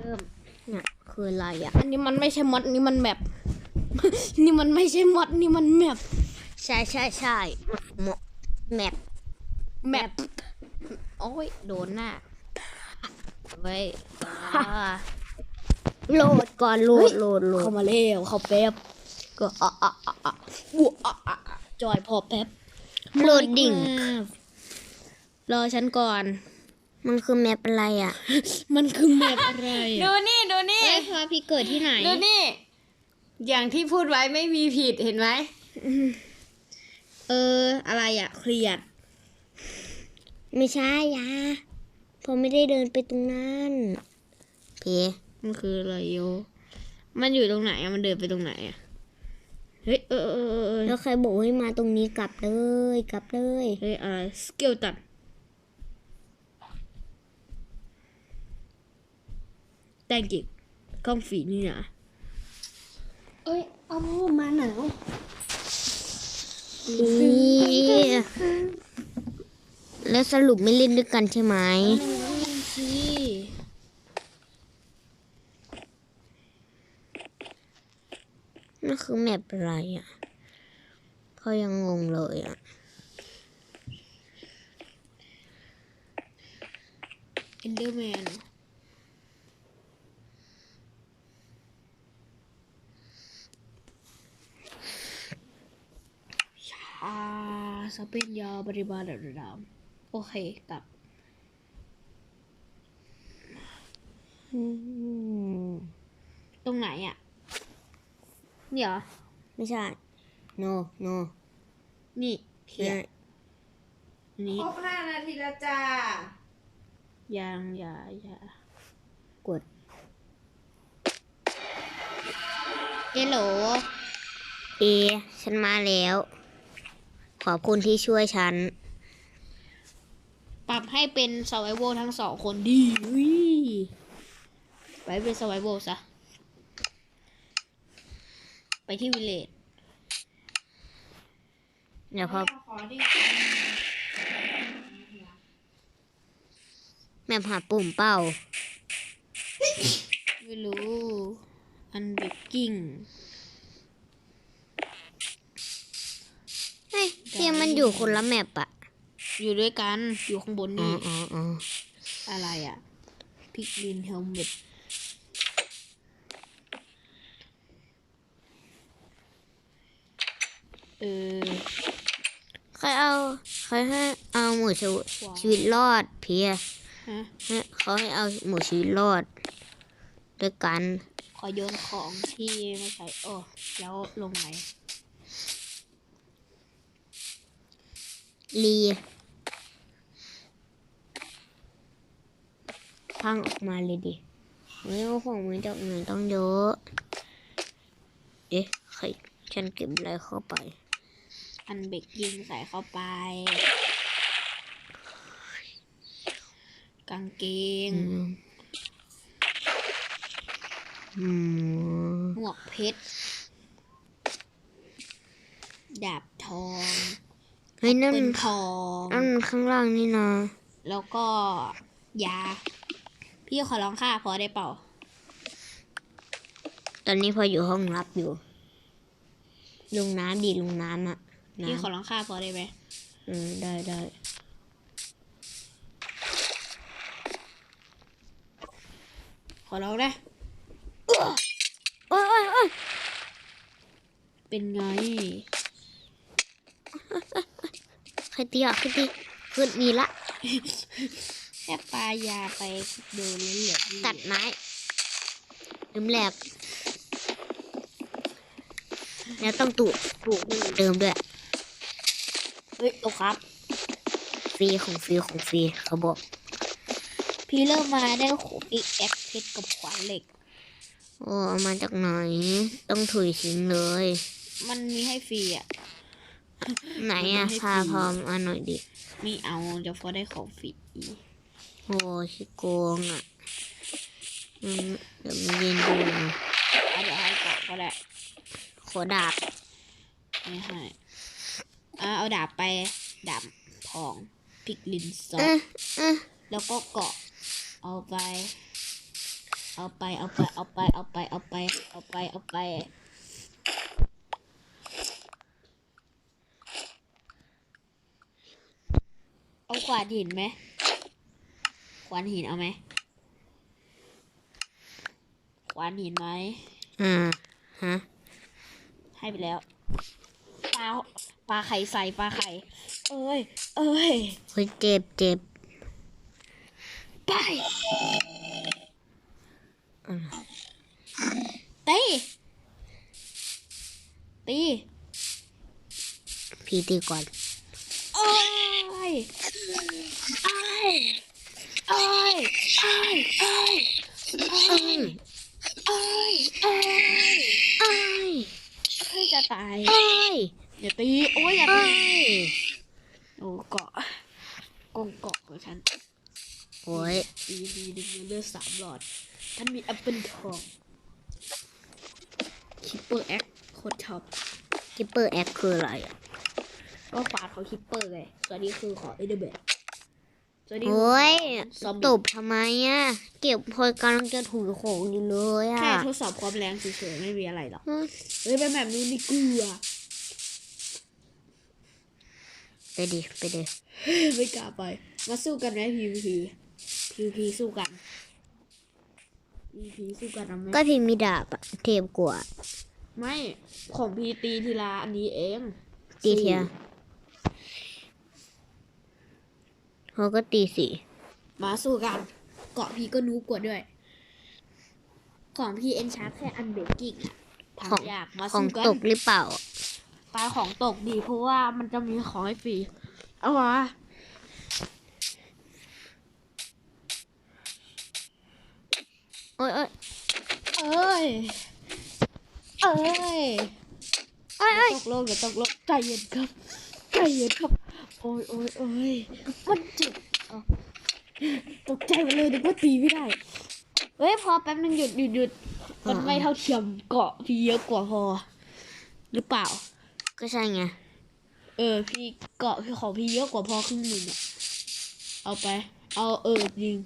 เริ่มเนี่ยคืออะไรอะ อันนี้มันไม่ใช่มอดนี่มันแมปนี่มันไม่ใช่มอดนี่มันแมปใช่ใช่ใช่หมอแมปแมปโอ้ยโดนหน้าไว้อ่าโหลดก่อนโหลดโหลดโหลดเข้ามาเร็วเข้าแป๊บก็อะอะอะอะบัวอะอะอะจอยพอแป๊บโหลดดิ่งรอฉันก่อน มันคือแมปอะไรอะ มันคือแมปอะไรดูอะนี่ดูนี่เอ้ยพาพี่เกิดที่ไหน ดูนี่ อย่างที่พูดไว้ไม่มีผิดเห็นไหม เออ อะไรอะ เครียด ไม่ใช่ยาผมไม่ได้เดินไปตรงนั้นเพมันคืออะไรโย มันอยู่ตรงไหนอะมันเดินไปตรงไหนอะเฮ้ยเออเออเออเออแล้วใครบอกให้มาตรงนี้กลับเลย กลับเลย เฮ้ยอะไรสเกลตัน แต่งกิกกล้องฝีนี่นะเอ้ย เอามาหนาวนี่แล้วสรุปไม่เล่นด้วยกันใช่ไหมสินั่นคือแมปอะไรอะเขายังงงเลยอะเอนเดอร์แมนชาส เปนยาบริบาลระดับโอเคกลับอืมตรงไหนอะเนี่ยเหรอ ไม่ใช่ no no นี่เขียนนี่ครบห้านาทีแล้วจ้า ยังอย่าอย่ากดเอโหลเอ ฉันมาแล้ว ขอบคุณที่ช่วยฉัน ปรับให้เป็น s u r v i v a l ทั้งสองคนดีอุ้ยไปเป็น s u r v i v a l ซะ ไปที่วิลเลจเดี๋ยวพอขอดิแมปหาปุ่มเป้า ไม่รู้ อันเบกกิ้ง เฮ้ยเทียมันอยู่คนละแมปอะอยู่ด้วยกันอยู่ข้างบนอ๋อนี่อ๋ออ๋ออะไรอะพิกลินเฮลเมตเออ ใครเอาใครให้เอาหมูชีวิตว้าว ชีวิตรอดเพียฮะให้เขาให้เอาหมูชีวิตรอดด้วยกัน ขอโยนของที่ไม่ใช่โอ้แล้วลงไหน ลีพังออกมาเลยดิไม่เอาของมือจากไหนต้องเยอะเอ๊ะใครฉันเก็บอะไรเข้าไป อันเบกกิ้งใส่เข้าไป กางเกงอืมอืมหมวกเพชร ดาบทอง เฮ้ยนั่นปืนทองนั่นมันข้างล่างนี่นะแล้วก็ยา พี่ขอลองค่าพอได้เปล่า ตอนนี้พออยู่ห้องรับอยู่ลงน้ำดีลงน้ำอะพี่ขอน้ำลองค่าพอได้ไหมอืมได้ได้ขอลองได้โอ้ยโอ้ยโอ้ยเป็นไง ใครตีอะใครตีขึ้นมีละแค่ปลายาไปโดนแล้วเหลือตัดไม้ลืมแหลกแล้วต้องตุปลูกมันเหมือนเดิมด้วยเฮ้ยโอครับฟรีของฟรีของฟรีเขาบอกพี่เริ่มมาได้ขูปิกแอคเพชรกับขวานเหล็กโอ้เอามาจากไหน ต้องถุยทิ้งเลย มันมีให้ฟรีอะ ไหนอะมันไม่พาฟรีพร้อมเอาหน่อยดิไม่เอาจะพอได้ของฟรีโอ้ชิโกงอะอืมเดี๋ยวมาเย็นดูนะเอาเดี๋ยวให้ก่อนก็ได้ขอดาบไม่ให้อ่าเอาดาบไปดาบทองพิกลินซอเอ๊ะเอ๊ะแล้วก็เกาะเอาไป เอาไป เอาไป เอาไป เอาไป เอาไป เอาไป เอาไป เอา ขวานหินไหมขวานหินเอาไหมขวานหินไหมอ่าฮะให้ไปแล้วปลาปลาไข่ใส่ปลาไข่ เอ้ย เอ้ยเฮ้ยเจ็บเจ็บไปตีตีพี่ตีก่อนเอ้ย เอ้ยอ้ยอ้ยอ้ยอืมเอ้ยอ้ยเอ้ยเฮ้ยจะตายเอ้ยอย่าตีโอ้ยอย่าตีโอ้เกาะกงเกาะของฉันโอ้ยดีดีดึงเงินเลือดสามหลอดฉันมีแอปเปิลทองคิปเปอร์แอคโคตรชอบคิปเปอร์แอคคืออะไรอะก็ฝาดเขาคิปเปอร์ไงส่วนนี้คือขอเอเดเบต ส่วนนี้โอ้ยซอมตบี้บทำไมอะ เก็บพอยกำลังจะถูของอยู่เลยอะ แค่ทดสอบความแรงเฉยๆไม่มีอะไรหรอกอืมเฮ้ยเป็นแบบนี้นี่เกลือไปดิไปดิไม่กล้าไป มาสู้กันไหมพีพีพีพีสู้กันพีพีสู้กันนะไหมก็พิมพ์มีดาบอะเทพกว่า ไม่ ของพีตีทีละอันนี้เองตีเทีย เขาก็ตีสี่มาสู้กัน เกาะพีก็นูกว่าด้วย ของพีเอ็นชาร์แค่อันเบรกกิ้งอะของทำยากมาของสู้กันตกหรือเปล่าตายของตกดีเพราะว่ามันจะมีของให้ฟรี เอามาโอ้ยโอ้ยเอ้ย เอ้ยโอ้ยโอ้ย ตกโลกอย่าตกโลกใจเย็นครับ ใจเย็นครับ โอ้ยโอ้ยโอ้ยมันเจ็บอะตกใจไปเลยนึกว่าตีไม่ได้ เฮ้ยพอแป๊บนึงหยุดหยุดหยุดมันไม่เท่าเทียมเกาะพี่เยอะกว่าพอ หรือเปล่า ก็ใช่ไง เออ พี่เกาะพี่ของพี่เยอะกว่าพอครึ่งหนึ่งอะเอาไป เอาเออจริง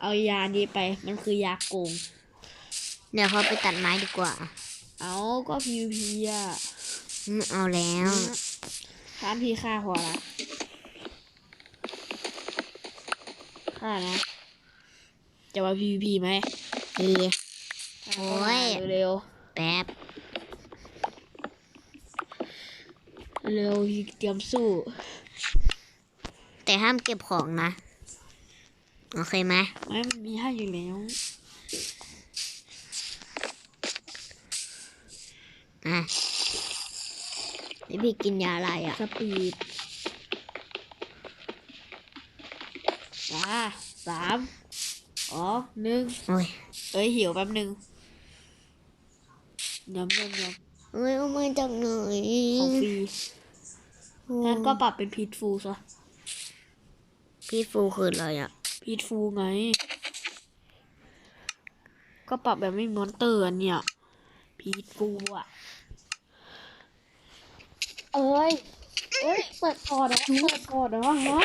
เอายานี้ไป มันคือยาโกง เดี๋ยวเขาไปตัดไม้ดีกว่า เอาก็พีพีอะไม่เอาแล้ว ท่านพี่ฆ่าพอละฆ่านะ จะมาพีพีไหมดีฆ่าโอ้ยเร็วแป๊บๆเร็วพี่เตรียมสู้ แต่ห้ามเก็บของนะ โอเคไหมไม่มันมีให้อยู่แล้วอะ นี่พี่กินยาอะไรอะสปีดมาสามอ๋อหนึ่งโอ้ยเอ้ยหิวแป๊บหนึ่งยำยำยโอ้ยเอามาจากไหนำของฟรีงั้นก็ปรับเป็นพีทฟูซะพี่ฟูคืออะไรอะ พีทฟูไง ก็ปรับแบบไม่มีมอนเตอร์อันเนี่ยพีทฟูอะ เอ้ยเอ้ย เปิดพอร์ตนะเปิดพอร์ตนะฮะ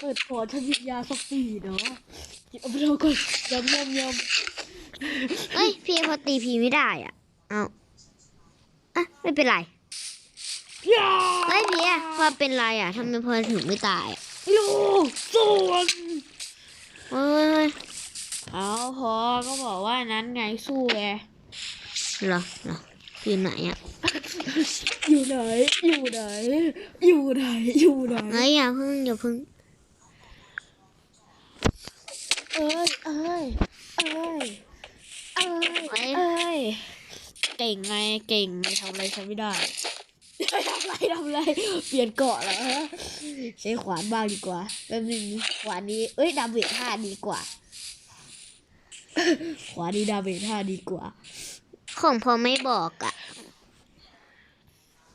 เปิดพอร์ตฉันวิญญาสปีดเนาะเอาไปเราก่อนยำยำยำเอ้ย พี่พอตีพี่ไม่ได้อะ เอาอะ ไม่เป็นไรยาเฮ้ยพี่อะพอเป็นไรอะทำไมพอถึงไม่ตายอะลูกส่วนเฮ้ยเฮ้ยเอาพอก็บอกว่านั้นไงสู้ไงเหรอเหรอ พี่ไหนอะ อยู่ไหน อยู่ไหน อยู่ไหน อยู่ไหนเฮ้ยอย่าเพึ่งอย่าเพึ่ง เอ้ย เอ้ย เอ้ย เอ้ย เอ้ย เก่งไง เก่งไม่ทำอะไรฉันไม่ได้ทำอะไรทำอะไร เปลี่ยนเกาะแล้วฮะใช้ขวานบ้างดีกว่าแป๊บนึงขวานนี้ เอ้ยดาเมจห้าดีกว่า ขวานนี้ดาเมจห้าดีกว่า ของพอไม่บอกอะ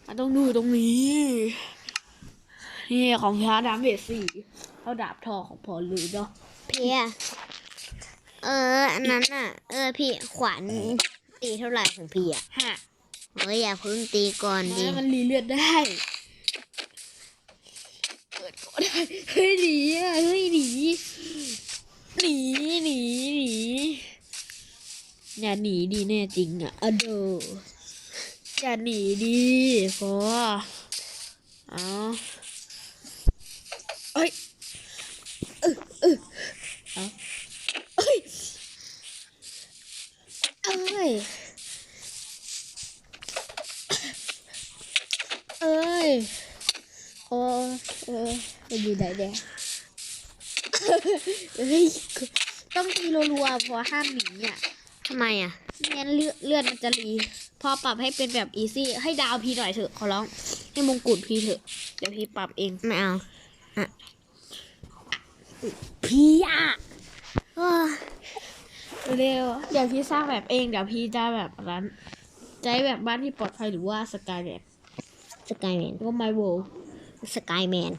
มันต้องดูตรงนี้ นี่ของช้าดาเมจสี่เท่าดาบทองของพอลือเนาะพี่อะเออ อันนั้นอะ เออพี่ขวานตีเท่าไหร่ของพี่อะฮะเฮ้ยอย่าเพึ่งตีก่อนดิไม่มันรีเลือดได้เปิดก็ได้ เฮ้ยหนีอะเฮ้ยหนีหนีหนีหนี อย่าหนีดีแน่จริงอะอดอย่าหนีดีพอเอาเอ้ยเออเออเอาเอ้ยเอ้ยเอ้ยโอ้เออมันอยู่ไหนเนี่ยเฮ้ยต้องตีรัวๆเพราะห้ามหนีอะ ทำไมอะไม่งั้นเลือดเลือดมันจะรีพอปรับให้เป็นแบบอีซี่ให้ดาวพีหน่อยเถอะขอร้อง ให้มงกุฎพีเถอะ เดี๋ยวพีปรับเองไม่เอาพีอะอ้อเร็วเดี๋ยวพีสร้างแบบเองเดี๋ยวพีจะแบบร้านจะให้แบบบ้านที่ปลอดภัยหรือว่าสกายแบบสกายแมนหรือว่าไมโวสกายแมน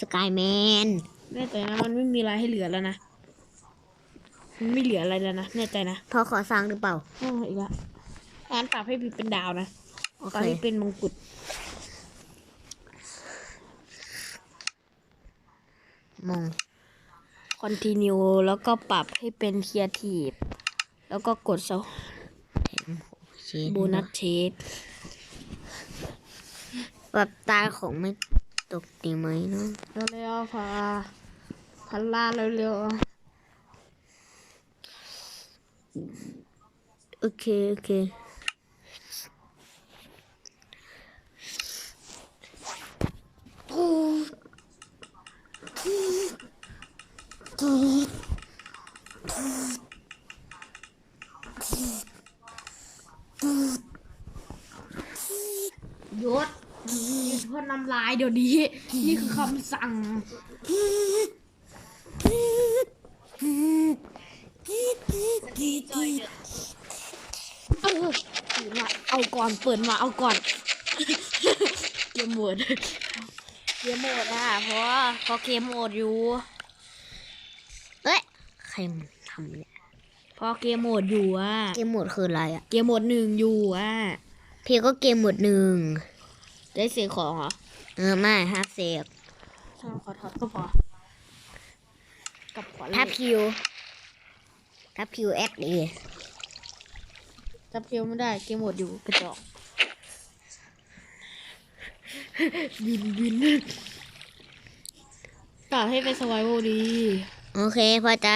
สกายแมนแน่ใจนะมันไม่มีอะไรให้เหลือแล้วนะมัน ไม่เหลืออะไรแล้วนะแน่ใจนะพอขอสร้างหรือเปล่าอ๋ออีกแล้วงั้นปรับให้พีเป็นดาวนะโอปรับเคให้เป็นมงกุฎมงคอนติเนียแล้วก็ปรับให้เป็นครีเอทีฟแล้วก็กดเซเชียโบนัสเชดแบบตาของไม่ตกดีไหมเนาะเร็วๆพาพันล่าเร็ว โอเคโอเคยศยุดพ่นน้ำลายเดี๋ยวนี้ นี่คือคำสั่ง เออเปิดมาเอาก่อนเปิดมาเอาก่อนเกมโหมดเกมโหมดอะเพราะว่าเพราะเกมโหมดอยู่เอ้ยใครมันทำเนี่ยเพราะเกมโหมดอยู่อะเกมโหมดคืออะไรอะเกมโหมดหนึ่งอยู่อะพี่ก็เกมโหมดหนึ่งได้เสียงของเหรอเออไม่ฮาเซกถ้าขอทอดก็พอกับขอถ้าเล่นพิวถ้าพิวแอดดี จับเพียวไม่ได้เกมโหมดอยู่กระจอกบินบินกลับให้เป็นสไวโวดี โอเคพอจะ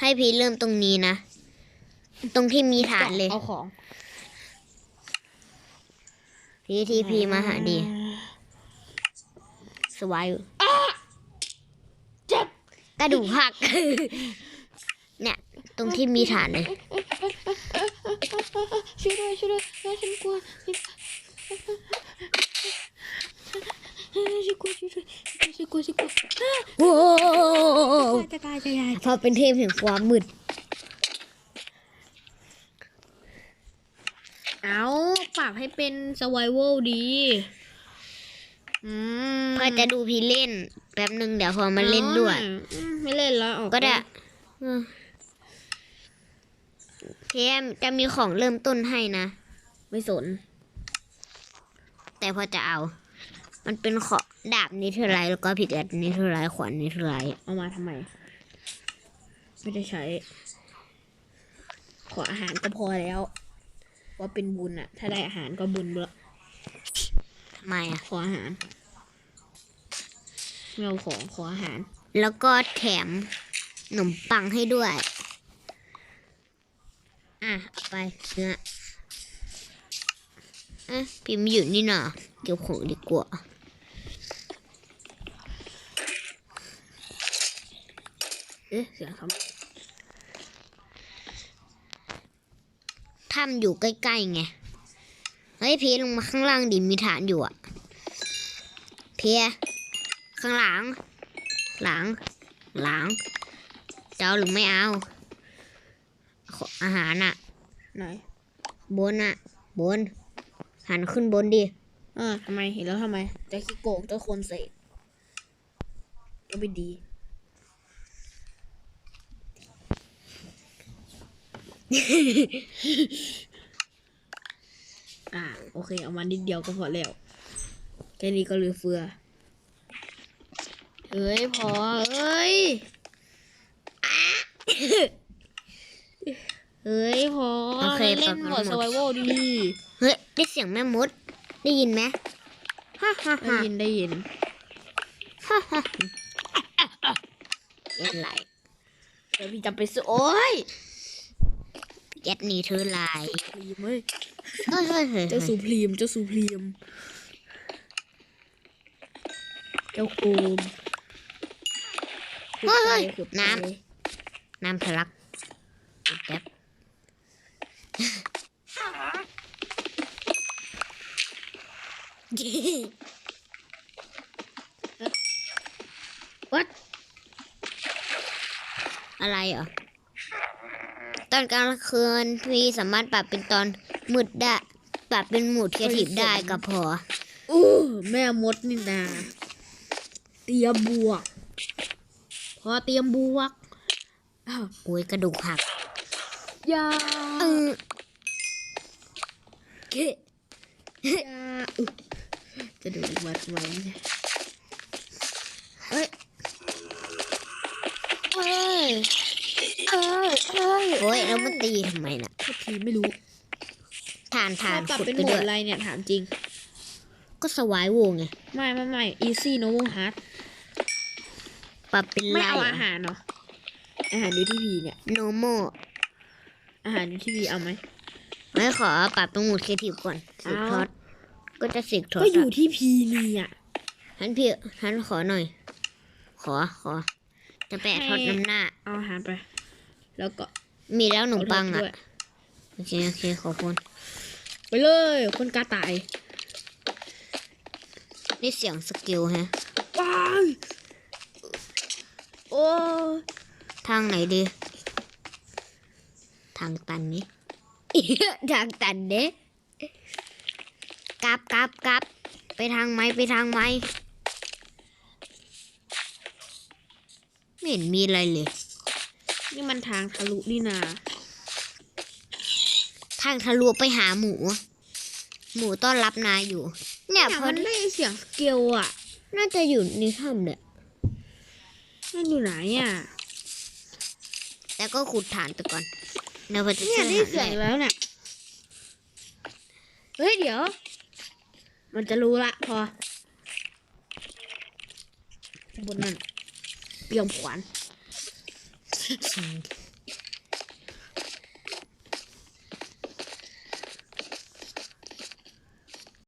ให้พี่เริ่มตรงนี้นะ ตรงที่มีฐานเลยเอาของพี่ทีพีมาหาดี สวายเจ็บกระดูกหัก เนี่ย ตรงที่มีฐานเลย ช่วยด้วยช่วยด้วยฉันกลัวฉันกลัวช่วยด้วยฉันกลัวฉันกลัวโอ้จะตายจะตายพอเป็นเทพแห่งความมืดเอาปรับให้เป็นสไวโวดีอืมพอจะดูพี่เล่น แป๊บหนึ่งเดี๋ยวพอมาเล่นด้วย ไม่เล่นแล้วก็ได้ เออพี่จะมีของเริ่มต้นให้นะ ไม่สน แต่พอจะเอา มันเป็นขอดาบนิเทอร์ไลท์แล้วก็ผิดแอดนิเทอร์ไลท์ขวานนิเทอร์ไลท์เอามาทำไม ไม่ได้ใช้ ขออาหารก็พอแล้วว่าเป็นบุญอะถ้าได้อาหารก็บุญแล้วทำไมอะขออาหารไม่เอาของขออาหาร แล้วก็แถมขนมปังให้ด้วย อะไปเนื้อเอ๊ะพิมพ์อยู่นี่นะเก็บของดีกว่าเอ๊ะเสียงคถ้ำอยู่ใกล้ๆไงเฮ้ยพีลงมาข้างล่างดิมีฐานอยู่อะเพีข้างหลัง หลัง หลังจะเอาหรือไม่เอา ออาหารอะำไหนบนอะบน หันขึ้นบนดิอ่าทำไมเห็นแล้วทำไมจะขี้โกงจะคนเสกก็ไม่ดีอ่าโอเค เอามานิดเดียวก็พอแล้วแค่นี้ก็เหลือเฟือเอ้ยพอเอ้ย เฮ้ยพอโอเคเล่นปรับหมด หมสดไวโวดีเฮ้ยได้เสียงแม่มด ได้ยินไหมฮ่าฮ่าได้ฮ่ายินได้ยิน ฮ่าฮ่าเย็นไหลเดี๋ยวพี่จะไปสู้โอ้ยเย็ดหนีเธอลายพรีมเฮ้ยเฮ้ยเฮ้ยเฮ้ยเจ้าสูพรีมเจ้าสูพรีมเจ้าโกมเฮ้ยเฮ้ยคือไปน้ำน้ำทะลักแป๊บ วัดอะไรเหรอ ตอนกลางคืนพี่สามารถปรับเป็นตอนมืดได้ ปรับเป็นโหมดครีเอทีฟได้ก็พออู้แม่มดนี่นาเตรียมบวก พอเตรียมบวกอ้าวโอ้ยกระดูกหักอยา เออเกะอยาอุ๊ยจะดูอีกมาทำไมเนี่ยเฮ้ยเอ้ยเอ้ยเอ้ยโอ้ยแล้วมันตีทำไมน่ะทุกทีไม่รู้ทานทานปรับขุดเป็นไปโหมด้วยอะไรเนี่ยถามจริง ก็สวายโวไง ไม่ไม่ไม่ easy normal hard ปรับเป็นไม่ไล่เอาอาหารเนาะอาหารอยู่ที่พีเนี่ยโนโม อาหารอยู่ที่พีเอาไหมไม่ขอปรับเป็นโหมดครีเอทีฟก่อนสิบเอาทอดก็จะสิบทอดก็อยู่ที่พีนี่อะท่านพี่ท่านขอหน่อย ขอขอ จะแปะทอดน้ำหน้า เอาอาหารไป แล้วก็มีแล้วขนมปังเอาอะด้วยโอเคโอเคขอบคุณไปเลยคนกาตาย นี่เสียงสกิลฮะว้ายโอ้ยทางไหนดี ทางตันนี้ ทางตันเด้กลับกลับกลับไปทางไหมไปทางไหมไม่เห็นมีอะไรเลย นี่มันทางทะลุนี่นาทางทะลุไปหาหมู หมูต้อนรับนายอยู่ เนี่ยพอมันได้เสียงสเกลอะ น่าจะอยู่ในถ้ำเนี่ยมันอยู่ไหนอะแต่ก็ขุดฐานไปก่อน เดี๋ยวพอจะเนี่ยช่วยได้หาเสียงให้แล้วเนี่ย เฮ้ย เดี๋ยว มันจะรู้ละพอบนนั้นเปียงขวานอืม